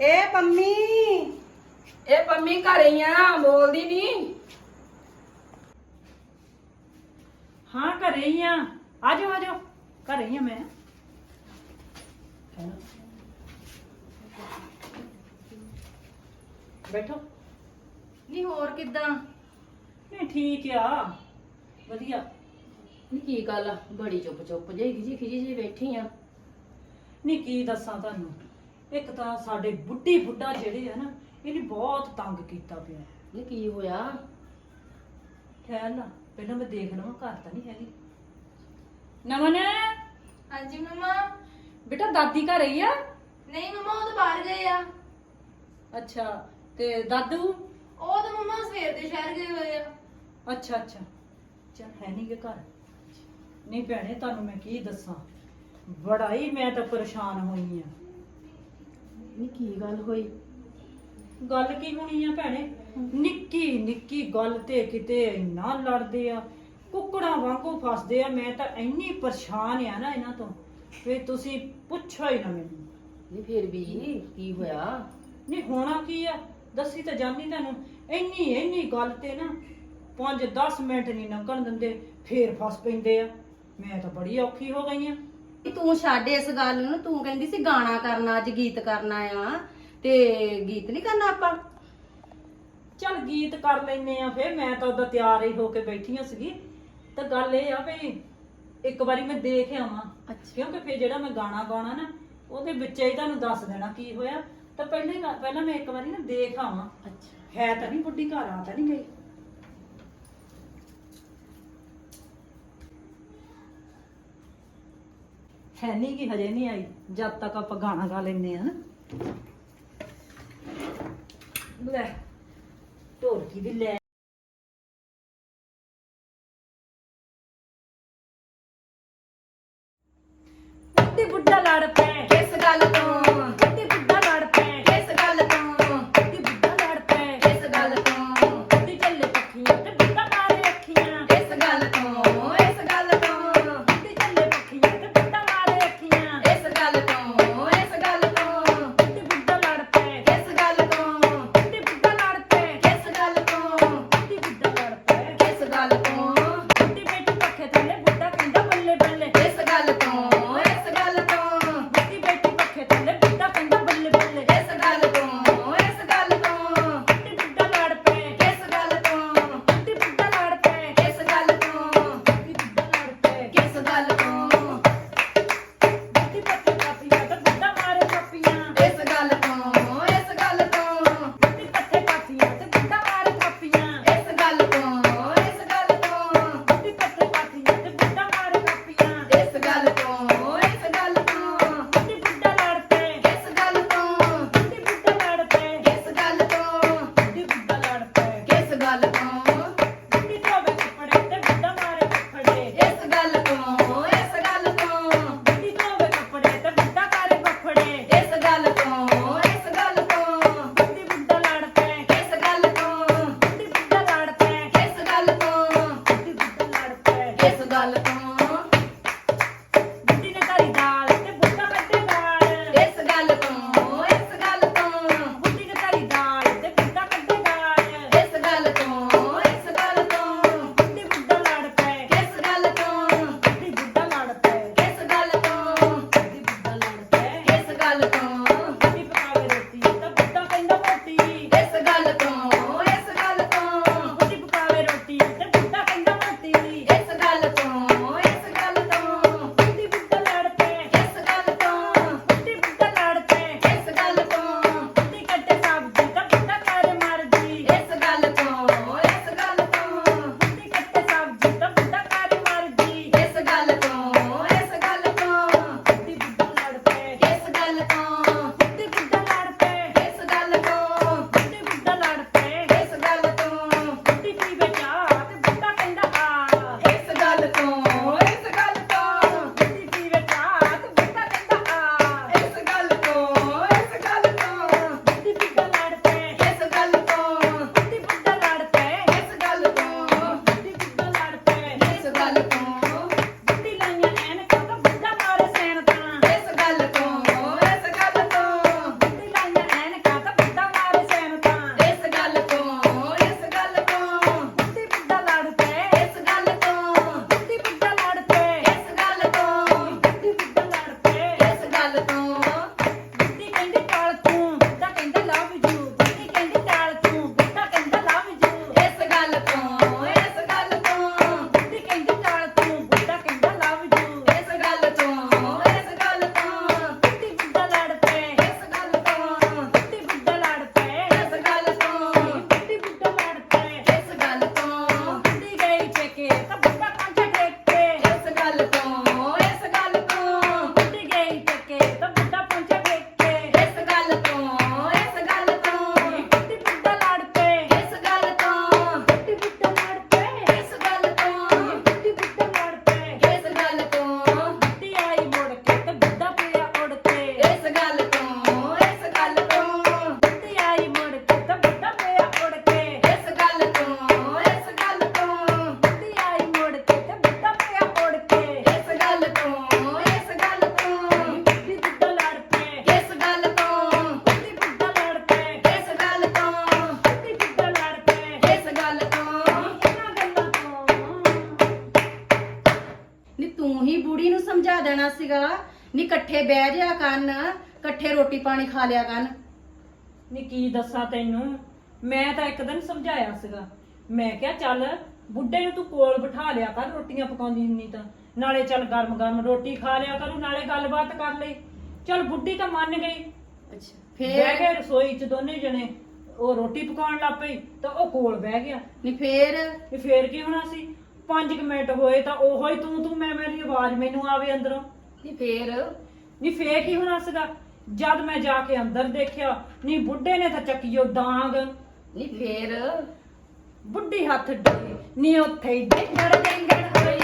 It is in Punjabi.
ਏ ਪੰਮੀ। ਇਹ ਪੰਮੀ ਘਰੇ ਆ ਬੋਲਦੀ ਨਹੀਂ ਹਾਂ ਘਰੇ ਹੀ ਆ। ਆਜੋ ਆਜੋ ਘਰੇ ਹੀ ਆ ਮੈਂ। ਬੈਠੋ। ਨਹੀਂ ਹੋਰ ਕਿਦਾਂ? ਨਹੀਂ ਠੀਕ ਆ। ਵਧੀਆ। ਨੀ ਕੀ ਗੱਲ ਆ? ਬੜੀ ਚੁੱਪ ਚੁੱਪ ਜਿਹੀ ਖਿਜੀ ਖਿਜੀ ਜਿਹੀ ਬੈਠੀ ਆ। ਨਹੀਂ ਕੀ ਦੱਸਾਂ ਤੁਹਾਨੂੰ? ਇੱਕ ਤਾਂ ਸਾਡੇ ਬੁੱਢੀ ਬੁੱਢਾ ਜਿਹੜੇ ਆ ਨਾ ਇਹਨੇ ਬਹੁਤ ਤੰਗ ਕੀਤਾ ਪਿਆ। ਨੀ ਕੀ ਹੋਇਆ? ਖੈਰ ਨਾ ਪਹਿਲਾਂ ਮੈਂ ਦੇਖ ਲਵਾਂ ਘਰ ਤਾਂ ਨਹੀਂ ਹੈਗੀ। ਨਮਨ? ਹਾਂਜੀ ਮਮਾ। ਬੇਟਾ ਦਾਦੀ ਘਰ ਹੀ ਆ? ਨਹੀਂ ਮਮਾ ਉਹ ਤਾਂ ਬਾਹਰ ਗਏ ਆ। ਅੱਛਾ ਤੇ ਦਾਦੂ? ਉਹ ਤਾਂ ਮਮਾ ਸਵੇਰ ਦੇ ਸ਼ਹਿਰ ਗਏ ਹੋਏ ਆ। ਅੱਛਾ ਅੱਛਾ। ਚਲ ਹੈ ਨਹੀਂ ਗੇ ਘਰ। ਨਹੀਂ ਭੈਣੇ ਤੁਹਾਨੂੰ ਮੈਂ ਕੀ ਦੱਸਾਂ? ਬੜਾ ਹੀ ਮੈਂ ਤਾਂ ਪਰੇਸ਼ਾਨ ਹੋਈ ਆ। ਨੀ ਕੀ ਗੱਲ ਹੋਈ? ਗੱਲ ਕੀ ਹੋਣੀ ਆ ਭੈਣੇ? ਨਿੱਕੀ ਨਿੱਕੀ ਗੱਲ ਤੇ ਕਿਤੇ ਇੰਨਾ ਲੜਦੇ ਆ। ਕੁੱਕੜਾਂ ਵਾਂਗੂ ਫਸਦੇ ਆ। ਮੈਂ ਤਾਂ ਇੰਨੀ ਪਰੇਸ਼ਾਨ ਆ ਨਾ ਇਹਨਾਂ ਤੋਂ। ਵੀ ਤੁਸੀਂ ਪੁੱਛੋ ਹੀ ਨਾ ਮੈਨੂੰ। ਨੀ ਫੇਰ ਵੀ ਕੀ ਹੋਇਆ? ਨਹੀਂ ਹੋਣਾ ਕੀ ਆ? ਦੱਸੀ ਤਾਂ ਜਾਨੀ ਤੁਹਾਨੂੰ। ਇੰਨੀ ਇੰਨੀ ਗੱਲ ਤੇ ਨਾ 5-10 ਮਿੰਟ ਨਹੀਂ ਲੰਘਣ ਦਿੰਦੇ। ਫੇਰ ਫਸ ਪੈਂਦੇ ਆ। ਮੈਂ ਤਾਂ ਬੜੀ ਔਖੀ ਹੋ ਗਈ ਆ। ਤੂੰ ਛੱਡ ਇਸ ਗੱਲ ਨੂੰ ਤੂੰ ਕਹਿੰਦੀ ਸੀ ਗਾਣਾ ਕਰਨਾ ਅੱਜ ਗੀਤ ਕਰਨਾ ਆ ਤੇ ਗੀਤ ਨਹੀਂ ਕਰਨਾ ਆਪਾਂ? ਚੱਲ ਗੀਤ ਕਰ ਲੈਨੇ ਆ ਫੇਰ ਮੈਂ ਤਾਂ ਉਹਦਾ ਤਿਆਰ ਹੀ ਹੋ ਕੇ ਬੈਠੀ ਹਾਂ ਸੀਗੀ। ਤਾਂ ਗੱਲ ਇਹ ਆ ਵੀ ਇੱਕ ਵਾਰੀ ਮੈਂ ਦੇਖ ਆਵਾਂ ਕਿਉਂਕਿ ਫੇਰ ਜਿਹੜਾ ਮੈਂ ਗਾਣਾ ਗਾਉਣਾ ਨਾ ਉਹਦੇ ਵਿੱਚ ਹੀ ਤੁਹਾਨੂੰ ਦੱਸ ਦੇਣਾ ਕੀ ਹੋਇਆ। ਤਾਂ ਪਹਿਲਾਂ ਪਹਿਲਾਂ ਮੈਂ ਇੱਕ ਵਾਰੀ ਨਾ ਦੇਖ ਆਵਾਂ। ਅੱਛਾ। ਹੈ ਤਾਂ ਨਹੀਂ ਬੁੱਢੀ ਘਰ ਆ ਤਾਂ ਨਹੀਂ ਗਈ। ਹੈ ਨਹੀਂ ਕਿ ਹਜੇ ਨਹੀਂ ਆਈ, ਜਦ ਤੱਕ ਆਪਾਂ ਗਾਣਾ ਗਾ ਲੈਨੇ ਆ ਨਾ। ਲੈ ਢੋਲਕੀ ਵੀ ਲੈ ਗੱਲ ਤੋਂ, ਇਸ ਗੱਲ ਤੋਂ। ਬੁੱਢੀ ਧੋਵੇ ਕੱਪੜੇ ਤੇ ਬੁੱਢਾ ਕਰੇ ਫੱਫੜੇ ਇਸ ਗੱਲ ਤੋਂ, ਇਸ ਗੱਲ ਤੋਂ। ਬੁੱਢੀ ਬੁੱਢਾ ਲੜ ਪੈ ਇਸ ਗੱਲ ਤੋਂ। ਬੁੱਢੀ ਬੁੱਢਾ ਲੜ ਪੈ ਇਸ ਗੱਲ ਤੋਂ। ਬੁੱਢੀ ਬੁੱਢਾ ਲੜ ਪੈ ਇਸ ਗੱਲ ਤੋਂ। ਸੀਗਾ। ਨੀ ਇਕੱਠੇ ਬਹਿ ਜਿਆ ਕਰਨ ਇਕੱਠੇ ਰੋਟੀ ਪਾਣੀ ਖਾ ਲਿਆ ਕਰਨ। ਨੀ ਕੀ ਦੱਸਾਂ ਤੈਨੂੰ? ਮੈਂ ਤਾਂ ਇੱਕ ਦਿਨ ਸਮਝਾਇਆ ਸੀਗਾ। ਮੈਂ ਕਿਹਾ ਚੱਲ ਬੁੱਢੇ ਨੂੰ ਤੂੰ ਕੋਲ ਬਿਠਾ ਲਿਆ ਕਰ ਰੋਟੀਆਂ ਪਕਾਉਂਦੀ ਹੁੰਨੀ ਤਾਂ। ਨਾਲੇ ਚੱਲ ਗਰਮ ਗਰਮ ਰੋਟੀ ਖਾ ਲਿਆ ਕਰੂ ਨਾਲੇ ਗੱਲਬਾਤ ਕਰ ਲਈ। ਚੱਲ ਬੁੱਢੀ ਤਾਂ ਮੰਨ ਗਈ। ਅੱਛਾ ਬਹਿ ਫੇਰ ਗਏ ਰਸੋਈ 'ਚ ਦੋਨੇ ਜਣੇ। ਉਹ ਰੋਟੀ ਪਕਾਉਣ ਲੱਗ ਪਈ ਤਾਂ ਉਹ ਕੋਲ ਬਹਿ ਗਿਆ। ਨੀ ਫੇਰ? ਤੇ ਫੇਰ ਕੀ ਹੋਣਾ ਸੀ? 5 ਮਿੰਟ ਹੋਏ ਤਾਂ ਉਹੋ ਹੀ ਤੂੰ ਤੂੰ ਮੈਂ ਮੇਰੀ ਆਵਾਜ਼ ਮੈਨੂੰ ਆਵੇ ਅੰਦਰੋਂ। ਨਹੀਂ ਫੇਰ? ਨੀ ਫੇਰ ਕੀ ਹੋਣਾ ਸੀਗਾ? ਜਦ ਮੈਂ ਜਾ ਕੇ ਅੰਦਰ ਦੇਖਿਆ ਨੀ ਬੁੱਢੇ ਨੇ ਤਾਂ ਚੱਕੀ ਉਹ ਡਾਂਗ। ਨਹੀਂ ਫੇਰ? ਬੁੱਢੀ ਹੱਥ ਡੋਈ ਨੀ ਉੱਥੇ ਹੀ ਡਿੰਗੜ ਡਿੰਗੜ ਹੋਈ